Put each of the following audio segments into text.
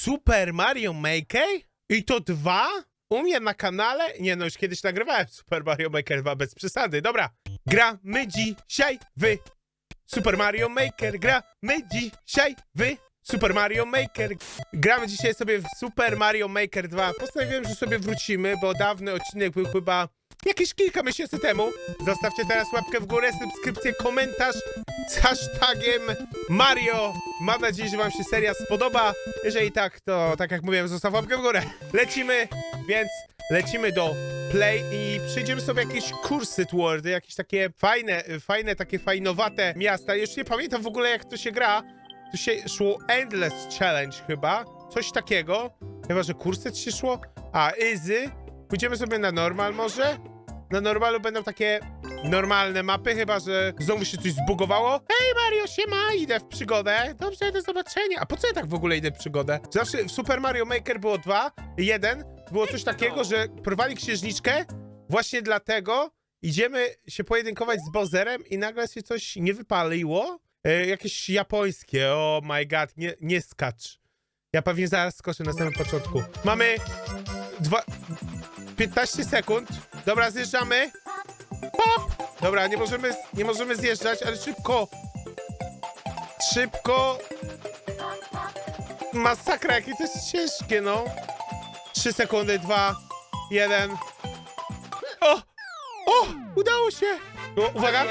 Super Mario Maker? I to dwa? U mnie na kanale? Nie no, już kiedyś nagrywałem Super Mario Maker 2 bez przesady. Dobra, gramy dzisiaj w Super Mario Maker. Gramy dzisiaj w Super Mario Maker. Gramy dzisiaj sobie w Super Mario Maker 2. Postanowiłem, że sobie wrócimy, bo dawny odcinek był chyba jakieś kilka miesięcy temu. Zostawcie teraz łapkę w górę, subskrypcję, komentarz z hashtagiem Mario. Mam nadzieję, że wam się seria spodoba. Jeżeli tak, to tak jak mówiłem, zostaw łapkę w górę. Lecimy, więc lecimy do Play i przejdziemy sobie jakieś kursy Worldy, jakieś takie fajne, fajne, takie fajnowate miasta. Już nie pamiętam w ogóle jak to się gra. Tu się szło Endless Challenge chyba. Coś takiego. Chyba, że kursy się szło. A, Easy. Pójdziemy sobie na normal może? Na normalu będą takie normalne mapy, chyba że znowu się coś zbugowało. Hej Mario, siema, idę w przygodę. Dobrze, do zobaczenia. A po co ja tak w ogóle idę w przygodę? Zawsze w Super Mario Maker było dwa, jeden. Było coś takiego, że porwali księżniczkę. Właśnie dlatego idziemy się pojedynkować z Bowserem i nagle się coś nie wypaliło. E, jakieś japońskie, oh my god, nie, nie skacz. Ja pewnie zaraz skoczę na samym początku. Mamy dwa... 15 sekund. Dobra, zjeżdżamy. Pop! Dobra, nie możemy, nie możemy zjeżdżać, ale szybko. Szybko. Masakra, jakie to jest ciężkie, no. 3 sekundy, 2, 1. O! O! Udało się! O, uwaga!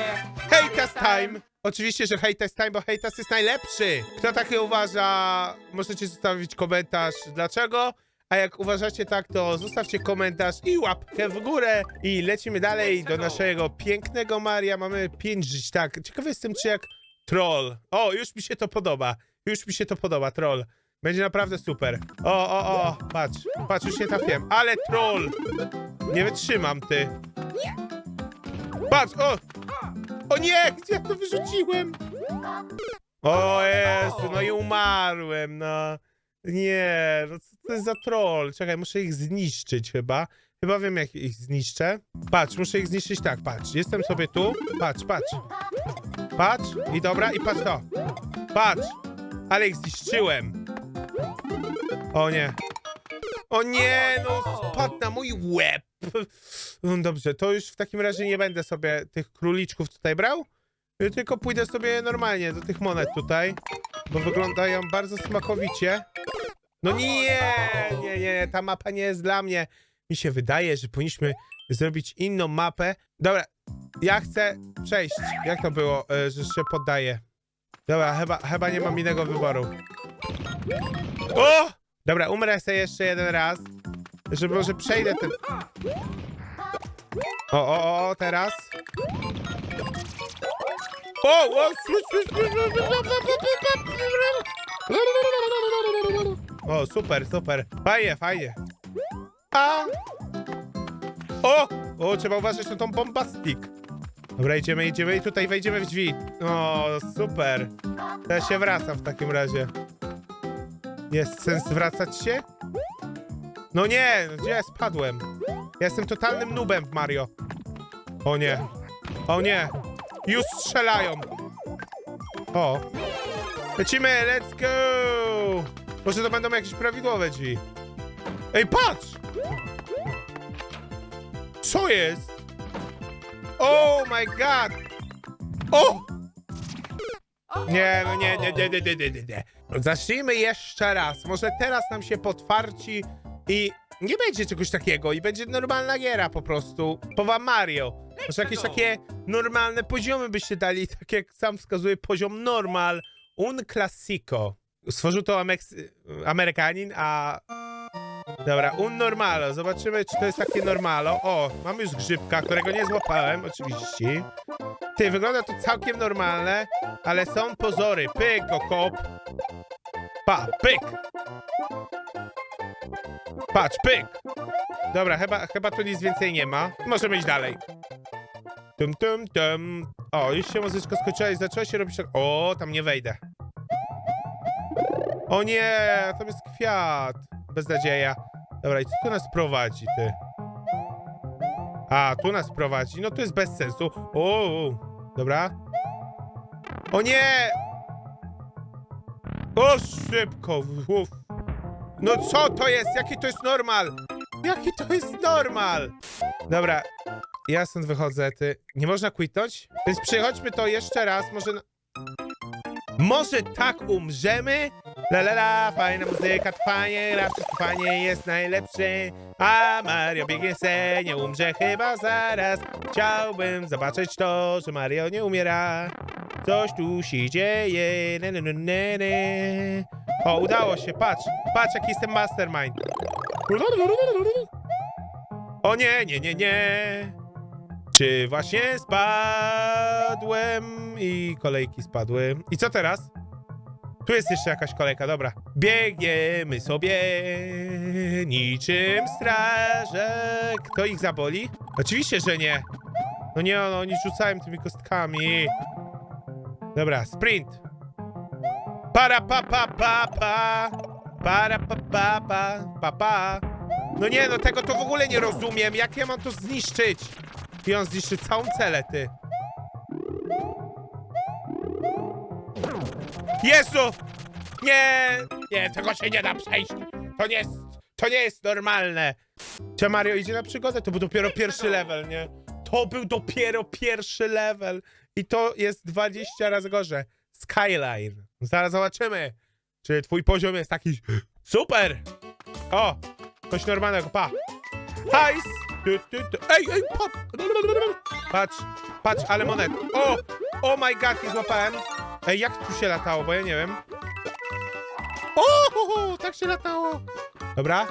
Hej, test time! Oczywiście, że hej, test time, bo hej, test jest najlepszy! Kto takie uważa, możecie zostawić komentarz dlaczego. A jak uważacie tak, to zostawcie komentarz i łapkę w górę. I lecimy dalej do naszego pięknego Maria. Mamy 5 żyć, tak. Ciekawy jestem, czy jak troll. O, już mi się to podoba. Już mi się to podoba, troll. Będzie naprawdę super. O, o, o, patrz. Patrz, już nie trafiłem. Ale troll! Nie wytrzymam, ty. Patrz, o! O nie! Gdzie ja to wyrzuciłem? O Jezu, no i umarłem, no. Nie, no co to jest za troll? Czekaj, muszę ich zniszczyć chyba. Chyba wiem, jak ich zniszczę. Patrz, muszę ich zniszczyć tak, patrz. Jestem sobie tu. Patrz, patrz. Patrz i dobra, i patrz to. Patrz. Ale ich zniszczyłem. O nie. O nie, no spadł na mój łeb. No dobrze, to już w takim razie nie będę sobie tych króliczków tutaj brał. Tylko pójdę sobie normalnie do tych monet tutaj. Bo wyglądają bardzo smakowicie. No nie, nie, nie, ta mapa nie jest dla mnie. Mi się wydaje, że powinniśmy zrobić inną mapę. Dobra, ja chcę przejść. Jak to było, e, że się poddaję? Dobra, chyba, chyba nie mam innego wyboru. O! Dobra, umrę sobie jeszcze jeden raz. Że może przejdę ten... O, o, o, teraz. O, o, o, super, super. Fajnie, fajnie. A! O! O, trzeba uważać na tą bombastik. Dobra, idziemy, idziemy i tutaj wejdziemy w drzwi. O, super. Teraz się wracam w takim razie. Jest sens wracać się? No nie, no gdzie ja spadłem? Ja jestem totalnym nubem w Mario. O nie. O nie. Już strzelają. O. Lecimy, let's go! Może to będą jakieś prawidłowe drzwi. Ej, patrz! Co jest? Oh my god! O! Nie, no nie, nie, nie, nie, nie, nie, nie, nie. Zacznijmy jeszcze raz. Może teraz nam się potwarci i nie będzie czegoś takiego i będzie normalna giera po prostu. Powa Mario. Może jakieś takie normalne poziomy byście dali, tak jak sam wskazuje poziom normal. Un classico. Stworzył to Amerykanin, a... Dobra, un normalo. Zobaczymy, czy to jest takie normalo. O, mamy już grzybka, którego nie złapałem, oczywiście. Ty, wygląda to całkiem normalne, ale są pozory. Pyk, go kop. Pa, pyk. Patrz, pyk. Dobra, chyba, chyba tu nic więcej nie ma. Możemy iść dalej. Tum, tum, tum. O, już się muzyczka skończyła i zaczęła się robić tak... O, tam nie wejdę. O nie, tam jest kwiat. Beznadzieja. Dobra, i co tu nas prowadzi, ty? A, tu nas prowadzi. No to jest bez sensu. O, dobra. O nie! O, szybko. Uf. No co to jest? Jaki to jest normal? Jaki to jest normal? Dobra, ja stąd wychodzę, ty. Nie można quitnąć? Więc przechodźmy to jeszcze raz, może... Na... Może tak umrzemy? La la la, fajna muzyka, fajnie gra, wszystko fajnie jest najlepszy. A Mario biegnie se, nie umrze chyba zaraz. Chciałbym zobaczyć to, że Mario nie umiera. Coś tu się dzieje. Ne, ne, ne, ne, ne. O, udało się, patrz. Patrz, jaki jestem mastermind. O nie, nie, nie, nie. Czy właśnie spadłem i kolejki spadły. I co teraz? Tu jest jeszcze jakaś kolejka, dobra. Biegniemy sobie niczym straże. Kto ich zaboli? Oczywiście, że nie. No nie, no, oni rzucają tymi kostkami. Dobra, sprint. Para pa pa pa pa. Para pa pa pa pa pa. No nie, no tego to w ogóle nie rozumiem. Jak ja mam to zniszczyć? I on zniszczy całą celę, ty. Jezu! Nie! Nie, tego się nie da przejść. To nie jest, to nie jest normalne. Czy Mario idzie na przygodę? To był dopiero pierwszy level, nie? To był dopiero pierwszy level. I to jest 20 razy gorzej. Skyline. Zaraz zobaczymy, czy twój poziom jest taki super. O, coś normalnego, pa. Hajs! Tu, tu, tu. Ej, ej, pop! Patrz, patrz, ale monet. O! Oh my god, nie złapałem. Ej, jak tu się latało, bo ja nie wiem. O, ho, tak się latało. Dobra.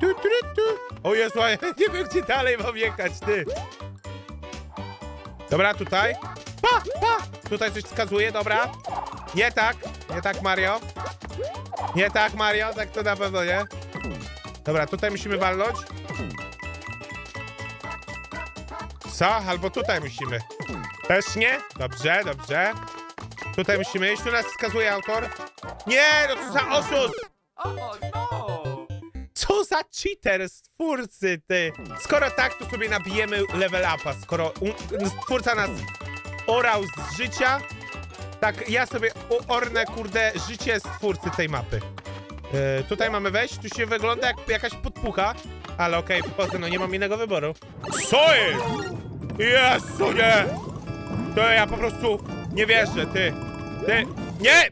Tu. O Jezu, ja nie wiem, gdzie dalej mam jechać, ty. Dobra, tutaj. Pa, pa! Tutaj coś wskazuje, dobra. Nie tak, nie tak, Mario. Nie tak, Mario, tak to na pewno nie. Dobra, tutaj musimy walnąć. Co? Albo tutaj musimy. Też nie? Dobrze, dobrze. Tutaj musimy iść, tu nas wskazuje autor. Nie, no co za oszust! Co za cheater z twórcy, ty! Skoro tak, to sobie nabijemy level upa, skoro un- twórca nas orał z życia, tak ja sobie ornę, kurde, życie z twórcy tej mapy. Yy, tutaj mamy wejść, tu się wygląda jak jakaś podpucha, ale okej, okay, no nie mam innego wyboru. Co jest? Jezu, nie! To ja po prostu nie wierzę, ty! Ty! Nie!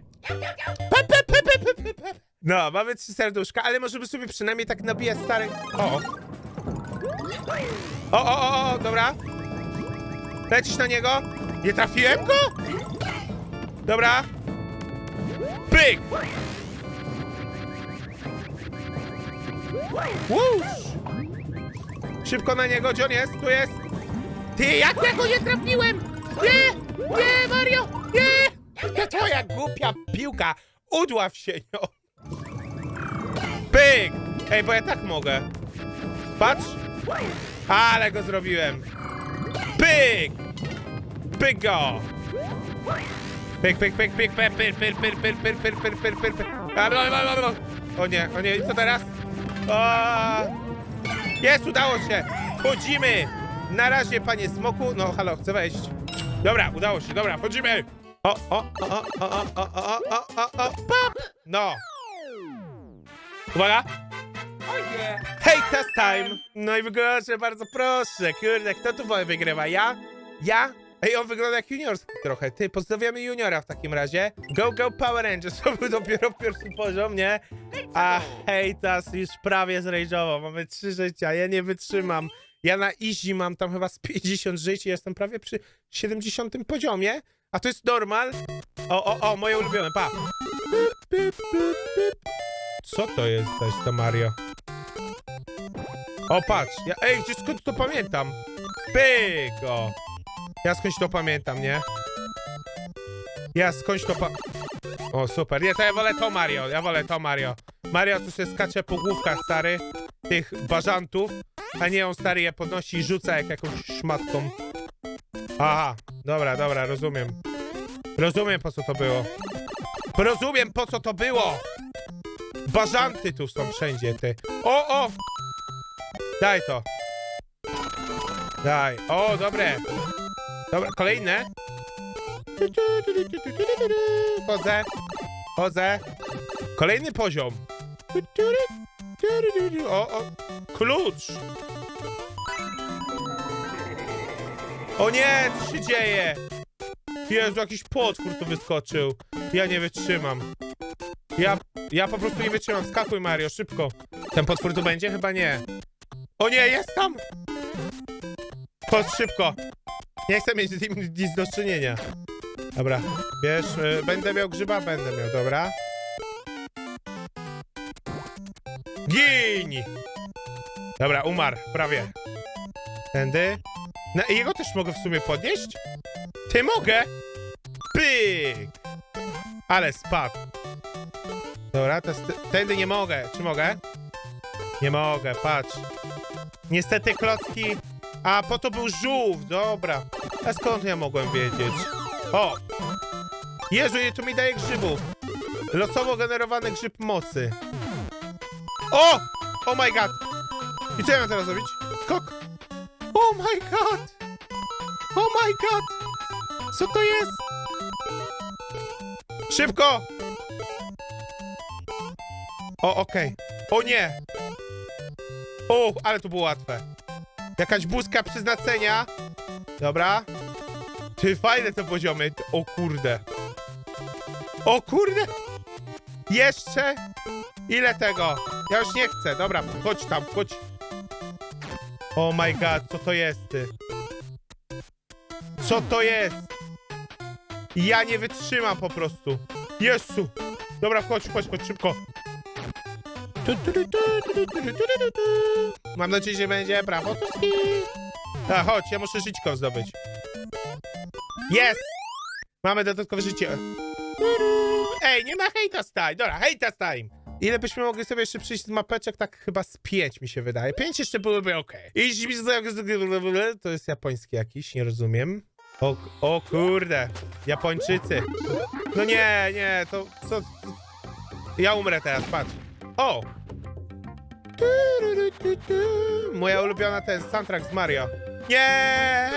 No, mamy trzy serduszka, ale możemy sobie przynajmniej tak nabijać stary... O! O, o, o, o, dobra. Lecisz na niego? Nie trafiłem go? Dobra. Pyk! Łusz! Szybko na niego, gdzie on jest? Tu jest! Ty, jak nie trafiłem? Nie! Nie, Mario! Nie! To twoja głupia piłka! Udław się nią! Pyk! Ej, bo ja tak mogę. Patrz! Ale go zrobiłem! Pyk! Pyk go! Pyk, pyk, pyk, pyk, pyk, pyk, pyk, pyk, pyk, pyk, pyk, pyk, pyk, pyk, pyk. No, no, no, no. O nie, o nie, co teraz? O! Jest, udało się! Chodzimy! Na razie, panie smoku. No, halo, chcę wejść. Dobra, udało się, dobra, chodzimy! O, o, o, o, o, o, o, o, o, o, o, pop! No. Uwaga! Oje! Hej, test time! No i proszę, bardzo proszę, kurde, kto tu wygrywa? Ja? Ja? Ej, on wygląda jak juniorski trochę. Ty, pozdrawiamy juniora w takim razie. Go, go Power Rangers, to był dopiero pierwszy poziom, nie? A hejtas już prawie zrejżował, mamy trzy życia, ja nie wytrzymam. Ja na easy mam tam chyba z 50 żyć i jestem prawie przy 70 poziomie, a to jest normal. O, o, o, moje ulubione, pa. Co to jest, jest to Mario? O, patrz, ja, ej, skąd to pamiętam? Pyk, o. Ja skądś to pamiętam, nie? Ja skądś to pa... O, super. Nie, to ja wolę to Mario, ja wolę to Mario. Mario tu się skacze po główkach, stary, tych bażantów, a nie on, stary, je podnosi i rzuca jak jakąś szmatką. Aha, dobra, dobra, rozumiem. Rozumiem, po co to było. Rozumiem, po co to było! Bażanty tu są wszędzie, ty. O, o! Daj to. Daj. O, dobre. Dobra, kolejne. Chodzę. Chodzę. Kolejny poziom. O, o, klucz! O nie, co się dzieje? Jezu, jakiś potwór tu wyskoczył. Ja nie wytrzymam. Ja, ja po prostu nie wytrzymam. Skakuj, Mario, szybko. Ten potwór tu będzie? Chyba nie. O nie, jest tam! Chodź szybko. Nie chcę mieć z nim nic do czynienia. Dobra, wiesz, y, będę miał grzyba? Będę miał, dobra. Gin! Dobra, umarł, prawie. Tędy. No, jego też mogę w sumie podnieść? Ty mogę! Pyk! Ale spadł. Dobra, to tędy nie mogę. Czy mogę? Nie mogę, patrz. Niestety klocki... A, po to był żółw, dobra. A skąd ja mogłem wiedzieć? O! Jezu, ile tu mi daje grzybów. Losowo generowany grzyb mocy. O! Oh my god! I co ja mam teraz zrobić? Skok! Oh my god! Oh my god! Co to jest? Szybko! O, okej. O nie! O, ale to było łatwe. Jakaś buzka przeznaczenia. Dobra. Ty, fajne te poziomy. O kurde. O kurde! Jeszcze? Ile tego? Ja już nie chcę. Dobra, chodź tam, chodź. Oh my god, co to jest ty? Co to jest? Ja nie wytrzymam po prostu. Jezu! Dobra, wchodź, wchodź, chodź szybko. Mam nadzieję, że będzie prawo tuski. A, tak, chodź, ja muszę żyćko zdobyć. Jest! Mamy dodatkowe życie. Ej, nie ma hejta time! Dobra, hejta time! Ile byśmy mogli sobie jeszcze przyjść z mapeczek? Tak chyba z pięć mi się wydaje. Pięć jeszcze byłyby ok. To jest japoński jakiś, nie rozumiem. O, o kurde, Japończycy. No nie, nie, to co? Ja umrę teraz, patrz. O! Moja ulubiona ten soundtrack z Mario. Nie!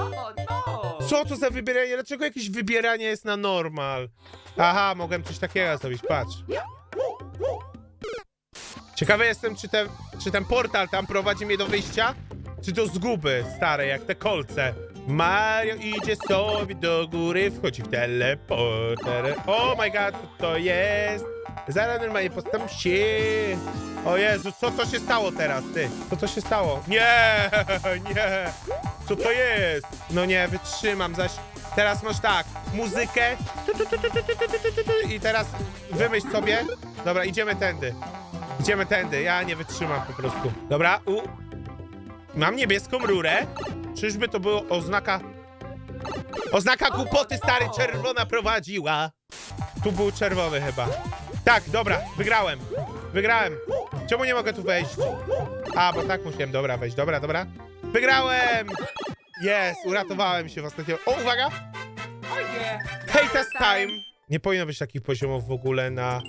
No! Co to za wybieranie? Dlaczego jakieś wybieranie jest na normal? Aha, mogłem coś takiego zrobić, patrz. Ciekawy jestem, czy ten, czy ten portal tam prowadzi mnie do wyjścia, czy do zguby stare, jak te kolce. Mario idzie sobie do góry, wchodzi w teleporter. Oh my god, co to jest? Zaraz normalnie postaram się. O Jezu, co to się stało teraz, ty? Co to się stało? Nie, nie. Co to jest? No nie, wytrzymam, zaś teraz masz tak, muzykę i teraz wymyśl sobie. Dobra, idziemy tędy. Idziemy tędy, ja nie wytrzymam po prostu. Dobra, u. Mam niebieską rurę. Czyżby to było oznaka... Oznaka głupoty, stary, czerwona prowadziła. Tu był czerwony chyba. Tak, dobra, wygrałem. Wygrałem. Czemu nie mogę tu wejść? A, bo tak musiałem, dobra, wejść. Dobra, dobra. Wygrałem! Jest, uratowałem się w ostatnim... O, uwaga! Yeah! Hej, test time! Nie powinno być takich poziomów w ogóle na...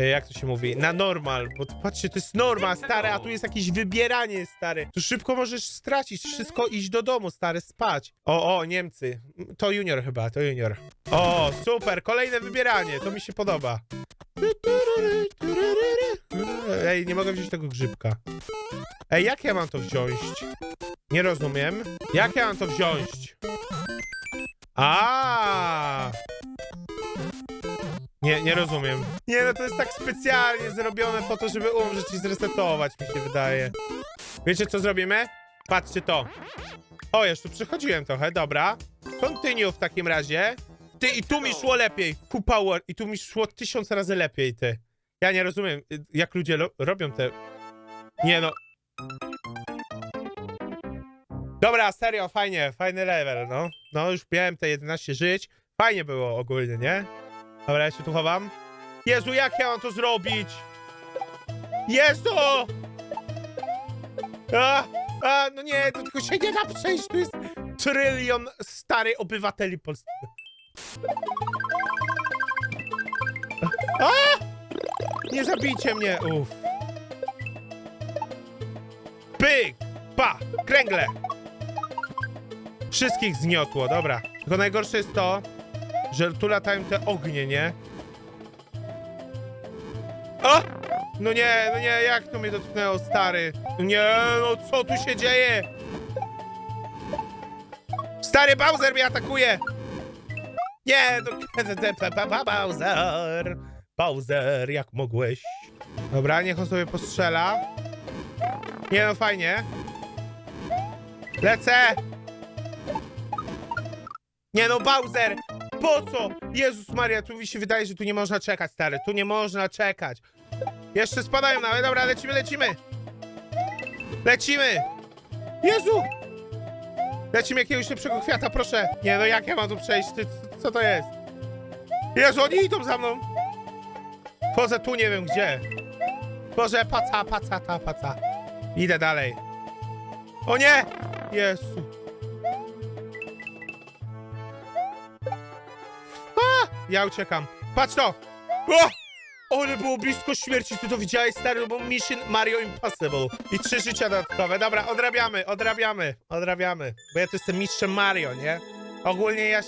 e, Jak to się mówi? Na normal, bo patrzcie, to jest normal, stary, a tu jest jakieś wybieranie, stary. Tu szybko możesz stracić wszystko, iść do domu, stary, spać. O, o, Niemcy. To junior chyba, to junior. O, super, kolejne wybieranie, to mi się podoba. Ej, nie mogę wziąć tego grzybka. Ej, jak ja mam to wziąć? Nie rozumiem. Jak ja mam to wziąć? A. Nie, nie rozumiem. Nie, no to jest tak specjalnie zrobione po to, żeby umrzeć i zresetować, mi się wydaje. Wiecie, co zrobimy? Patrzcie to. O, już tu przechodziłem trochę, dobra. Continue w takim razie. Ty, i tu mi szło lepiej. Kupa war, i tu mi szło tysiąc razy lepiej, ty. Ja nie rozumiem, jak ludzie robią te... Nie no. Dobra, serio, fajnie, fajny level, no. No, już miałem te 11 żyć. Fajnie było ogólnie, nie? Dobra, ja się tu chowam. Jezu, jak ja mam to zrobić? Jezu! A, a, no nie, to tylko się nie da przejść, tu jest trylion starych obywateli Polski. A! Nie zabijcie mnie, uff. Pyk! Pa! Kręgle! Wszystkich zgniotło, dobra. Tylko najgorsze jest to, że tu latają te ognie, nie? O! No nie, no nie, jak to mnie dotknęło, stary? No Nie, no co tu się dzieje? Stary Bowser mnie atakuje! Nie, no... Bowser! Bowser, jak mogłeś? Dobra, niech on sobie postrzela. Nie no, fajnie. Lecę! Nie no, Bowser! Po co? Jezus Maria, tu mi się wydaje, że tu nie można czekać, stary. Tu nie można czekać. Jeszcze spadają nawet. Dobra, lecimy, lecimy. Lecimy! Jezu! Lecimy jakiegoś lepszego kwiata, proszę. Nie no, jak ja mam tu przejść? Ty, co to jest? Jezu, oni idą za mną. Poza tu nie wiem gdzie. Boże, paca, paca, ta, paca. Idę dalej. O nie! Jezu. Ja uciekam. Patrz to! O! Ale było blisko śmierci, ty to widziałeś, stary, bo Mission Mario Impossible. I trzy życia dodatkowe. Dobra, odrabiamy, odrabiamy, odrabiamy. Bo ja tu jestem mistrzem Mario, nie? Ogólnie ja,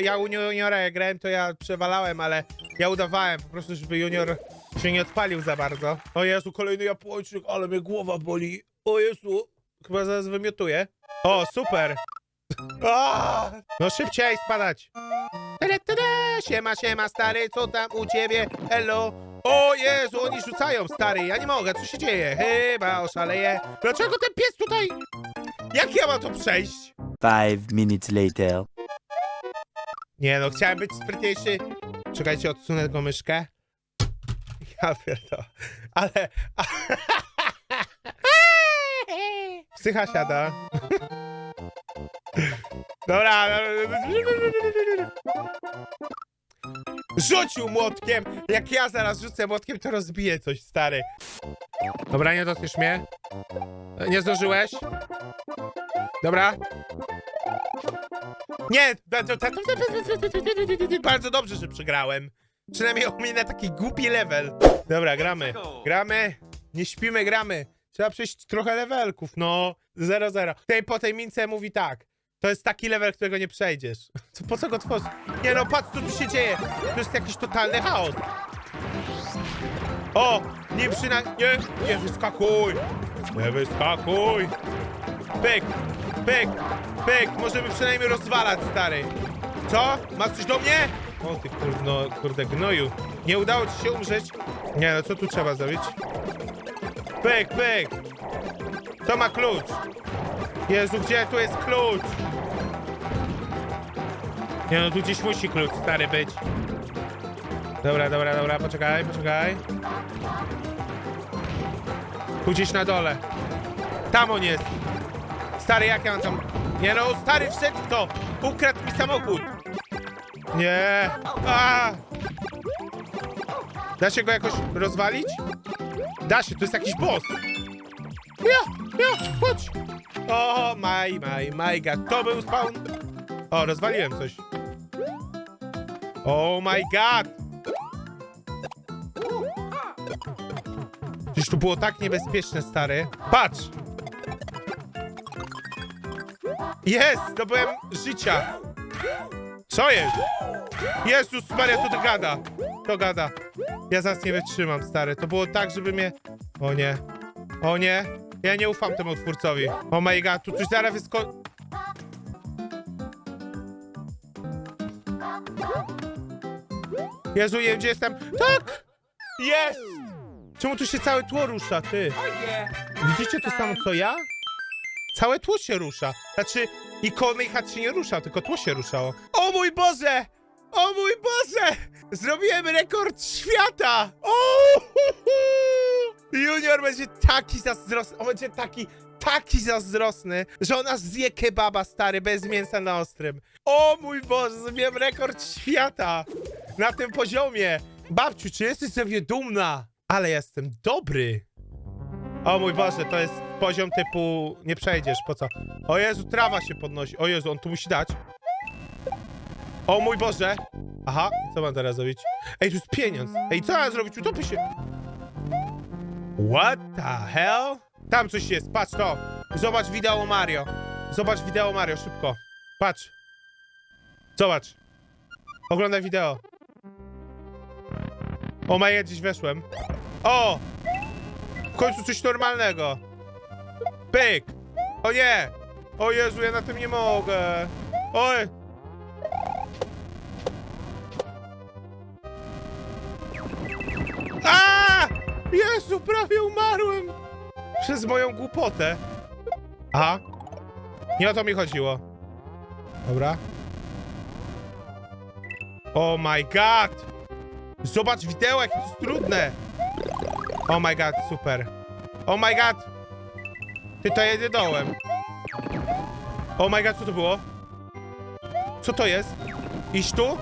ja u Juniora jak grałem, to ja przewalałem, ale ja udawałem po prostu, żeby Junior się nie odpalił za bardzo. O Jezu, kolejny Japończyk, ale mnie głowa boli. O Jezu, chyba zaraz wymiotuję. O, super. No szybciej spadać. Tyle. Siema, siema, stary, co tam u ciebie? Hello. O Jezu, oni rzucają, stary, ja nie mogę, co się dzieje? Chyba oszaleję. Dlaczego ten pies tutaj? Jak ja mam to przejść? Five minutes later. Nie no, chciałem być sprytniejszy. Czekajcie, odsunę tylko myszkę. Ja pierdolę. Ale... Psycha siada. Dobra. Rzucił młotkiem! Jak ja zaraz rzucę młotkiem, to rozbiję coś, stary. Dobra, nie dotkniesz mnie. Nie zdążyłeś. Dobra. Nie! Bardzo dobrze, że przegrałem. Przynajmniej ominę taki głupi level. Dobra, gramy. Gramy. Nie śpimy, gramy. Trzeba przejść trochę levelków, no. 0-0. Tej po tej mince mówi tak. To jest taki level, którego nie przejdziesz. To po co go tworzyć? Nie no, patrz co tu się dzieje. To jest jakiś totalny chaos. O! Nie przyna... Nie, nie wyskakuj! Nie wyskakuj! Pyk! Pyk! Pyk! Możemy przynajmniej rozwalać, stary. Co? Masz coś do mnie? O ty kurno, kurde gnoju. Nie udało ci się umrzeć? Nie no, co tu trzeba zrobić? Pyk, pyk! To ma klucz. Jezu, gdzie tu jest klucz? Nie no, tu gdzieś musi klucz, stary, być. Dobra, dobra, dobra, poczekaj, poczekaj. Tu gdzieś na dole. Tam on jest. Stary, jak ja mam tam... Nie no, stary, wszedł to! Ukradł mi samochód! Nie! A! Da się go jakoś rozwalić? Da się, to jest jakiś boss! Ja, ja, chodź! O, my, my, my god, to był spawn! O, rozwaliłem coś. Oh my god! Przecież to było tak niebezpieczne, stary. Patrz! Jest! Zdobyłem życia! Co jest? Jezus Maria, to to gada! To gada. Ja zaraz nie wytrzymam, stary. To było tak, żeby mnie... O nie. O nie. Ja nie ufam temu twórcowi. Oh my god, tu coś zaraz wysko... Jezu, nie wiem, gdzie jestem. Tak! Jest! Czemu tu się całe tło rusza, ty? Yeah. Widzicie to samo co ja? Całe tło się rusza. Znaczy, ikony i chat się nie rusza, tylko tło się ruszało. O mój Boże! O mój Boże! Zrobiłem rekord świata! O! hu, hu! Junior będzie taki zazdrosny, on będzie taki, taki zazdrosny, że ona zje kebaba stary, bez mięsa na ostrym. O mój Boże, zrobiłem rekord świata! Na tym poziomie! Babciu, czy jesteś ze mnie dumna? Ale jestem dobry! O mój Boże, to jest poziom typu nie przejdziesz, po co? O Jezu, trawa się podnosi. O Jezu, on tu musi dać. O mój Boże! Aha, co mam teraz zrobić? Ej, tu jest pieniądz. Ej, co mam zrobić? Utopię się. What the hell? Tam coś jest, patrz to. Zobacz wideo Mario. Zobacz wideo Mario, szybko. Patrz. Zobacz. Oglądaj wideo. O, Maja, gdzieś weszłem. O! W końcu coś normalnego. Pyk! O nie! O Jezu, ja na tym nie mogę. Oj! A! Jezu, prawie umarłem! Przez moją głupotę. Aha. Nie o to mi chodziło. Dobra. Oh my god! Zobacz wideo, jak to jest trudne! Oh my god, super. Oh my god! Ty to jedzie dołem. Oh my god, co to było? Co to jest? Iść tu?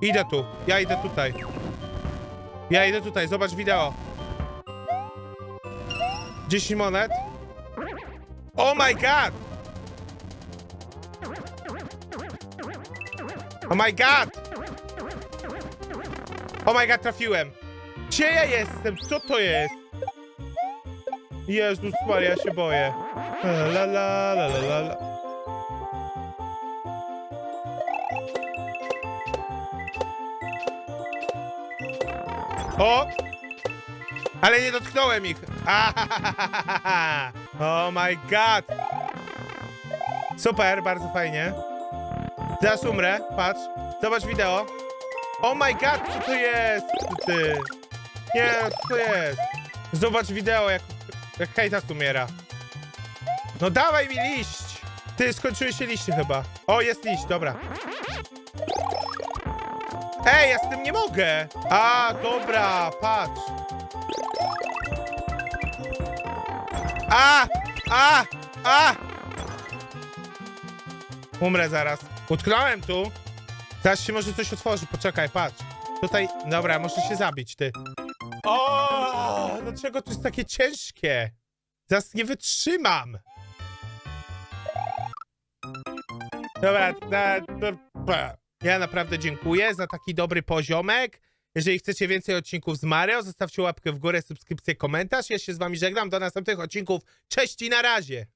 Idę tu. Ja idę tutaj. Ja idę tutaj, zobacz wideo. 10 monet. Oh my god! Oh my god! Oh my god, trafiłem! Gdzie ja jestem? Co to jest? Jezus Maria, ja się boję. La la la la la la. O! Ale nie dotknąłem ich. Oh my god. Super, bardzo fajnie. Zaraz umrę, patrz. Zobacz wideo. Oh my god, co to jest? Ty. Nie, co to jest? Zobacz wideo, jak, jak hejtas umiera. No dawaj mi liść! Ty, skończyły się liście chyba. O, jest liść, dobra. Ej, ja z tym nie mogę! A, dobra, patrz. A! A! A! Umrę zaraz. Utknąłem tu. Teraz się może coś otworzy, poczekaj, patrz. Tutaj, dobra, muszę się zabić, ty. O, dlaczego to jest takie ciężkie? Zaraz nie wytrzymam. Dobra, na, ja naprawdę dziękuję za taki dobry poziomek. Jeżeli chcecie więcej odcinków z Mario, zostawcie łapkę w górę, subskrypcję, komentarz. Ja się z wami żegnam. Do następnych odcinków. Cześć i na razie!